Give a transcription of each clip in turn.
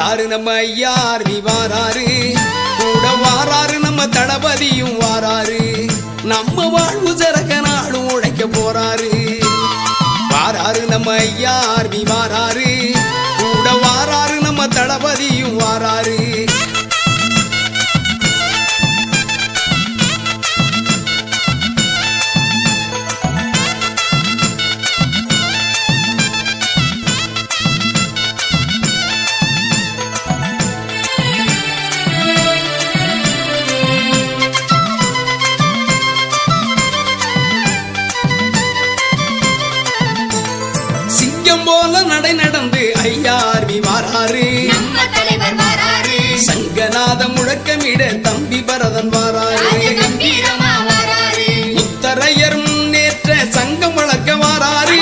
வாராரு நம்ம ஐயார் நீ வாராரு. கூட வாராரு நம்ம தளபதியும் வாராரு. நம்ம வாழ்வு சிறக்க நாளும் உழைக்க போறாரு. வாராரு நம்ம ஐயார் நீ வாராரு. போல நடை நடந்து ஐயார்வி வாராரு சங்கநாத முழக்கமிட தம்பி பரதன் வாராரு முத்தரையர் முன்னேற்ற சங்கம் வழக்க வாராரு.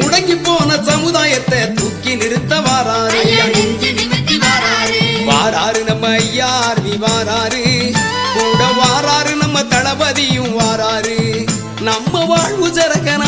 முடங்கி போன சமுதாயத்தை தூக்கி நிறுத்த வாராரு. வாராரு நம்ம ஐயார்வி வாராரு. கூட வாராரு நம்ம தளபதியும் வாராரு. நம்ம வாழ்வு ஜரகன